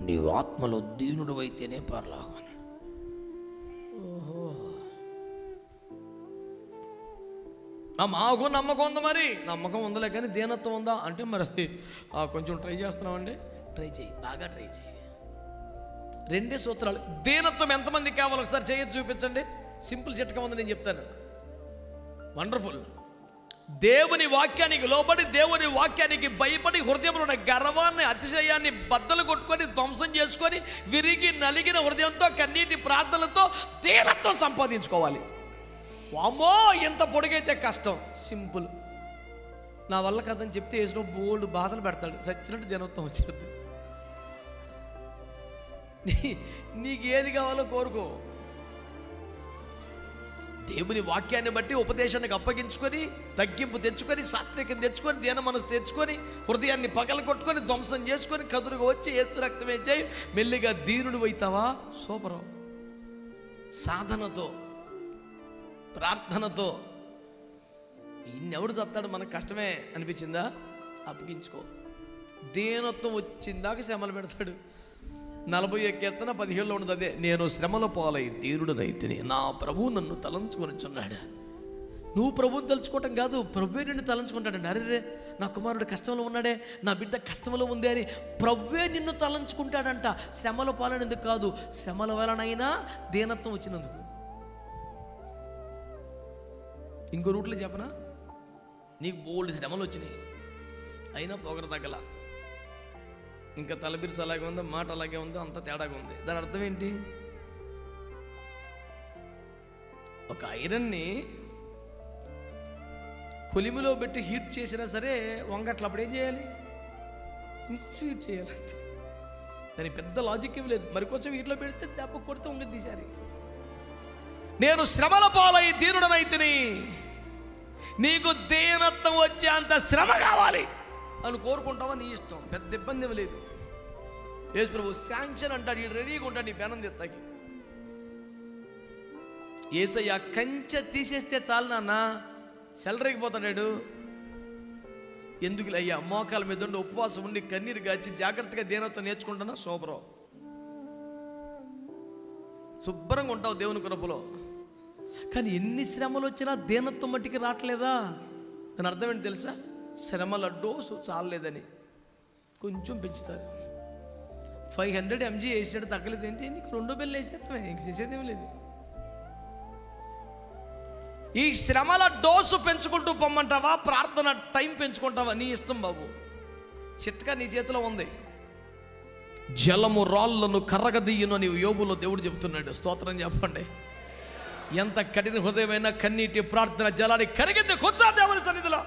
నీవు ఆత్మలో దీనుడు అయితేనే పరలోకం అన్నాడు ఓహో మాకు నమ్మకం ఉంది మరి. నమ్మకం ఉందలే కానీ దీనత్వం ఉందా? అంటే మరి అది ఆ, కొంచెం ట్రై చేస్తున్నామండి ట్రై చేయి బాగా ట్రై చేయి. రెండే సూత్రాలు. దీనత్వం ఎంతమంది కావాలి ఒకసారి చేయొచ్చు చూపించండి. సింపుల్ చిట్కం ఉంది నేను చెప్తాను. వండర్ఫుల్. దేవుని వాక్యానికి లోబడి దేవుని వాక్యానికి భయపడి హృదయంలో ఉన్న గర్వాన్ని అతిశయాన్ని బద్దలు కొట్టుకొని ధ్వంసం చేసుకొని విరిగి నలిగిన హృదయంతో కన్నీటి ప్రార్థనలతో తీరత్వం సంపాదించుకోవాలి. వామ్మో ఎంత పొడిగైతే కష్టం. సింపుల్. నా వల్ల కదని చెప్తే వేసిన బోల్డ్ బాధలు పెడతాడు. సచ్చినట్టు దినోత్వం వచ్చేది. నీ- నీకు ఏది కావాలో కోరుకో. దేవుని వాక్యాన్ని బట్టి ఉపదేశానికి అప్పగించుకొని తగ్గింపు తెచ్చుకొని సాత్వికం తెచ్చుకొని దీన మనసు తెచ్చుకొని హృదయాన్ని పగల కొట్టుకొని ధ్వంసం చేసుకొని కదురుగా వచ్చి ఏచు రక్తమే చేయి మెల్లిగా దీనుడు అవుతావా? సూపరం. సాధనతో ప్రార్థనతో. ఇన్నెవడు చస్తాడు మనకు కష్టమే అనిపించిందా? అప్పగించుకో. దీనత్వం వచ్చిందాక శ్రమలు పెడతాడు. నలభై కీర్తన పదిహేడులో ఉన్నది అదే నేను శ్రమల పాలై దీనుడనైతిని నా ప్రభువు నన్ను తలంచుకొనిచున్నాడు నువ్వు ప్రభువుని తలుచుకోవటం కాదు ప్రభువే నిన్ను తలంచుకుంటాడు. అరే నా కుమారుడు కష్టంలో ఉన్నాడే నా బిడ్డ కష్టంలో ఉంది అని ప్రభువే నిన్ను తలంచుకుంటాడంట. శ్రమల పాలనేందుకు కాదు శ్రమల వలనైనా దీనత్వం వచ్చినందుకు. ఇంకో రూట్లో చెప్పనా? నీకు బోల్డ్ శ్రమలు వచ్చినాయి. అయినా పొగరు తగ్గల. ఇంకా తలబిరుసు అలాగే ఉందో మాట అలాగే ఉందో అంత తేడాగా ఉంది. దాని అర్థం ఏంటి? ఒక ఐరన్ని కొలిమిలో పెట్టి హీట్ చేసినా సరే వంగట్లు అప్పుడు ఏం చేయాలి? ఇంకొంచెం హీట్ చేయాలి అంతే. దాని పెద్ద లాజిక్ ఏమి లేదు. మరి కొంచెం వీటిలో పెడితే దెబ్బ కొడితే వంగ తీశారు నేను శ్రమల పాలై తీరుడనైతిని నీకు దేనత్వం వచ్చే అంత శ్రమ కావాలి. అని కోరుకుంటావా? నీ ఇష్టం. పెద్ద ఇబ్బంది ఏమి లేదు. యేసు ప్రభు శాంక్షన్ అంటాడు ఈ రెడీగా ఉంటాడు నీ బేనం తెత్తాకి ఏసయ్య కంచె తీసేస్తే చాలు నాన్న. సెలరేగిపోతాడాడు ఎందుకు అయ్యా మోకాల మీద ఉండి ఉపవాసం ఉండి కన్నీరు గాచి జాగ్రత్తగా దీనత్వం నేర్చుకుంటానా సూపరం. శుభ్రంగా ఉంటావు దేవుని కృపలో. కానీ ఎన్ని శ్రమలు వచ్చినా దేనత్వం మట్టికి రావట్లేదా? దాని అర్థం ఏంటి తెలుసా? శ్రమల డోసు చాలలేదని. కొంచెం పెంచుతారు. ఫైవ్ హండ్రెడ్ ఎంజీ వేసాడు తగ్గలేదు. ఏంటి? నీకు రెండో బిల్లు వేసేస్తామే ఇంక చేసేదేం లేదు. ఈ శ్రమల డోసు పెంచుకుంటూ పొమ్మంటావా? ప్రార్థన టైం పెంచుకుంటావా? నీ ఇష్టం బాబు. చిట్కా నీ చేతిలో ఉంది. జలము రాళ్ళను కర్రగదీయును అని యోగులో దేవుడు చెబుతున్నాడు. స్తోత్రం చెప్పండి. ఎంత కఠిన హృదయమైన కన్నీటి ప్రార్థన జలాన్ని కరిగింది. కొచ్చా దేవుని సన్నిధిలో.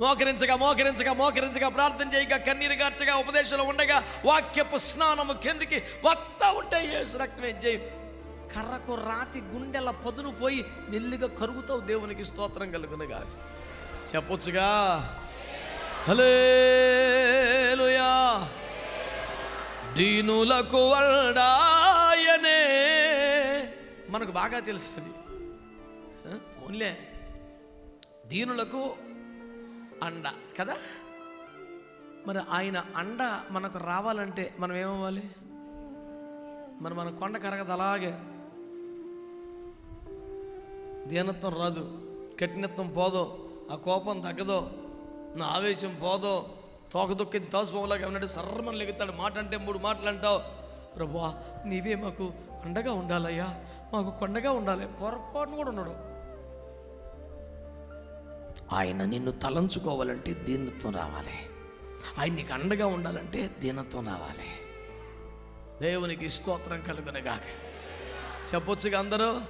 మోకరించగా మోకరించగా మోకరించగా ప్రార్థన చేయగా కన్నీరు గార్చగా ఉపదేశంలో ఉండగా వాక్యపు స్నానము కిందికి వస్తా ఉంటే యేసు రక్తమే చేయి కర్రకు రాతి గుండెల పదును పోయి మెల్లిగా కరుగుతావు దేవునికి స్తోత్రం కలుగునగా చెప్పొచ్చుగా? హలేలుయా దీనులకు వల్డాయనే. మనకు బాగా తెలుసు అది. ఓన్లే దీనులకు అండ కదా? మరి ఆయన అండ మనకు రావాలంటే మనం ఏమవ్వాలి? మరి మన కొండ కరగదు అలాగే. దీనత్వం రాదు కఠినత్వం పోదో ఆ కోపం తగ్గదో నా ఆవేశం పోదో తోక దొక్కింది తోసుపోలాగా ఉన్నాడు సర్రమని లెగుతాడు మాట అంటే మూడు మాటలు అంటావు. ప్రభువా నీవే మాకు అండగా ఉండాలయ్యా మాకు కొండగా ఉండాలి పొరపాటును కూడా ఉన్నాడు. ఆయన నిన్ను తలంచుకోవాలంటే దీనత్వం రావాలి. ఆయన నీకు అండగా ఉండాలంటే దీనత్వం రావాలి. దేవునికి స్తోత్రం కలుగునగాక. చెప్పొచ్చుగా అందరూ?